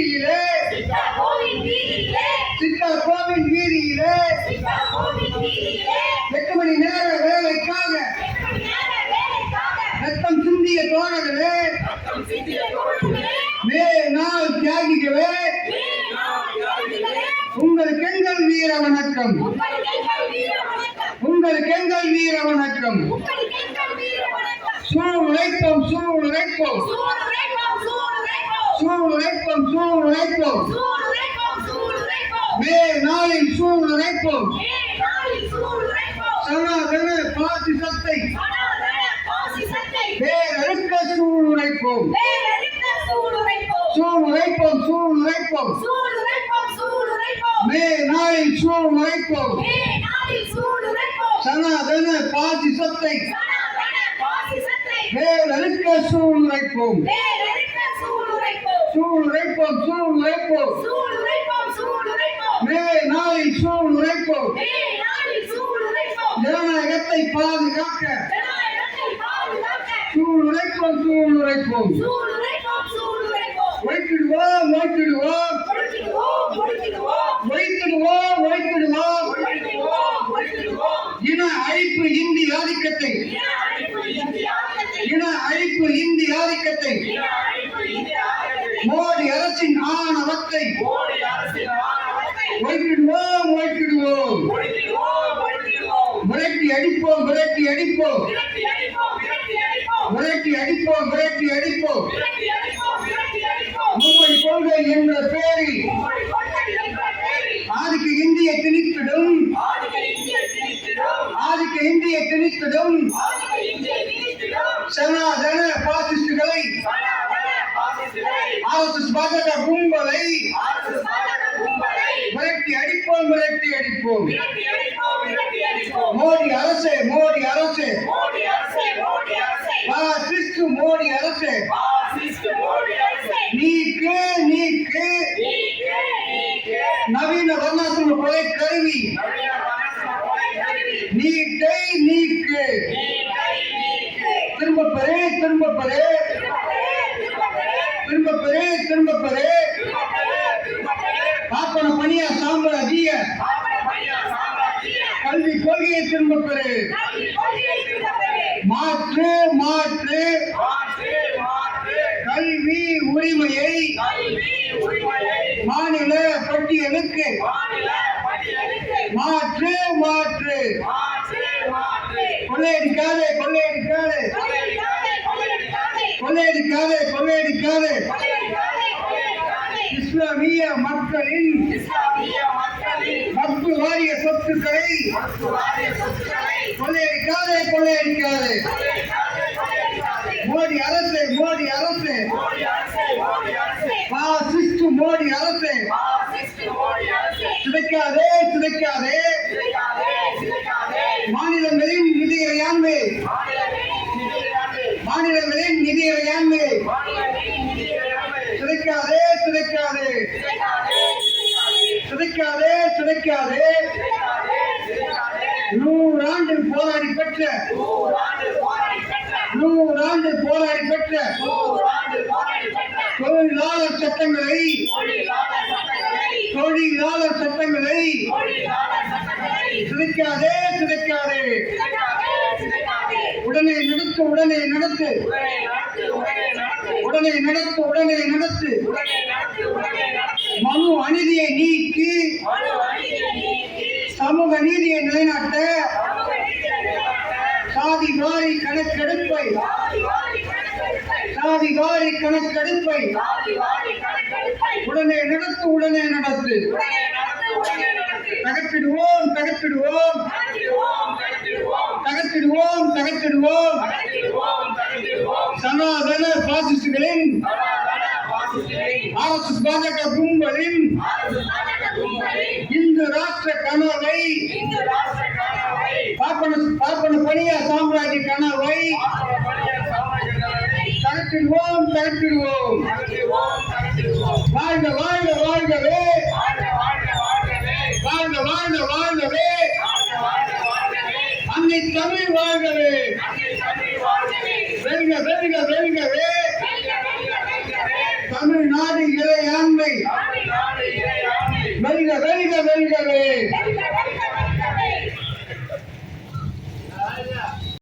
வீதியிலே. சித்தா கோவின் வீதியிலே. சித்தா கோவின் வீதியிலே சித்தா கோவின் வீதியிலே எட்டு மணி நேர வேலைக்காக. ரத்தம் சிந்திய தோழர்களே. மே நாள் தியாகிகளே. உங்களுக்கு எங்கள் வீர வணக்கம். உங்களுக்கு எங்கள் வீர வணக்கம். சூழ் உழைப்போம் சூழ் உழைப்போம். உழைப்போம் சூழ் உழைப்போம் மே நாளில் சூழ் உழைப்போம் சனாதன பாசி சத்தை வேறெழுக்க சூழ் உழைப்போம் சூழ் உழைப்போம் சூழ் உழைப்போம் மே நாளில் சூழ் உழைப்போம் சனாதன பாசி சத்தை வேறெழுக்க சூழ் உழைப்போம் சூழ் உழைப்போம் சூழ் உழைப்போம் சூடு உரைப்போம் சூடு உரைப்போம். மே நாளில் சூழ் உழைப்போம் வீரநாளில் சூடு உரைப்போம். ஜனநாயகத்தை பாதுகாக்க. ஜனநாயகத்தை பாதுகாக்க. சூழ் உழைப்போம் சூழ் உழைப்போம் சூடு உரைப்போம் சூடு உரைப்போம். ஒழித்திடுவோம் ஒழித்திடுவோம் ஒழித்திடுவோம் ஒழித்திடுவோம். ஒழித்திடுவோம் ஒழித்திடுவோம். ஒழித்திடுவோம் ஒழித்திடுவோம். இன அழிப்பு இந்தி ஆதிக்கத்தை. இன அழிப்பு இந்தி ஆதிக்கத்தை. மோடி அரசின் ஆணவத்தை ஒழித்திடுவோம் ஒழித்திடுவோம். விரட்டி அடிப்போம் விரட்டி அடிப்போம். விரட்டி அடிப்போம் விரட்டி அடிப்போம். மும்பை கொள்கை என்ற பெயரில் ஆதிக்க இந்திய திணித்திடும். ஆதிக்க இந்திய திணித்திடும். சனாதன பாசிஸ்டுகளை ஆர்எஸ்எஸ் பாஜக கும்பலை மிரட்டி அடிப்போம் மிரட்டி அடிப்போம். மோடி அரசே மோடி அரசே. பாசிஸ்ட் மோடி அரசே. நீக்கு நீக்கு. நவீன வர்ணாசிரம கொலை கருவி. நீட்டை நீக்கு. திரும்ப பெறே திரும்ப பெறே. திரும்ப பெரு திரும்ப பெரு பாப்பன பணியா சாம்ராஜ்ய கல்வி கொள்கையை திரும்ப மாற்று மாற்று. கல்வி உரிமையை மாநில பட்டியலுக்கு மாற்று மாற்று. கொள்ளையடிக்காதே. கொள்ளையடிக்காதே. கொள்ளையடிக்காதே கொள்ளையடிக்காதே. இஸ்லாமிய மக்களின் வக்பு வாரிய சொத்துக்களை கொள்ளையடிக்காதே கொள்ளையடிக்காதே. மோடி அரசே மோடி அரசு. பாசிஸ்ட் மோடி அரசு. சிதைக்காதே சிதைக்காதே. மாநிலங்களின் நிதியை ஆண்மை மாநிலங்களின் நிதி வேண்மை சிதைக்காதே சிதைக்காதே. சிதைக்காதே சிதைக்காதே. நூறாண்டு போராடி பெற்ற. நூறாண்டு போராடி பெற்ற. தொழிலாளர் சட்டங்களை. தொழிலாளர் சட்டங்களை. சிதைக்காதே உடனே நடத்து. உடனே நடத்து உடனே நடத்து. மனு அநீதியை நீக்கி சமூக நீதியை நிலைநாட்ட சாதி வாரி கணக்கெடுப்பை. சாதி வாரி கணக்கெடுப்பை. உடனே நடத்து உடனே நடத்து. தகர்த்திடுவோம் தகர்த்திடுவோம் தகர்த்திடுவோம் தகர்த்திடுவோம். சனாதன பாசிஸ்டுகளின் ஆர் எஸ் பாஜக கும்பலின் இந்து ராஷ்டிர கனவை பார்ப்பன பார்ப்பன பணிய சாம்ராஜ்ய கனவை தகர்த்திடுவோம் தகர்த்திடுவோம். தமிழ் வாழ்கவே. வெல்க வெல்க வெல்கவே. தமிழ்நாடு இறை ஆண்மை வெல்க வெல்க வெல்கவே.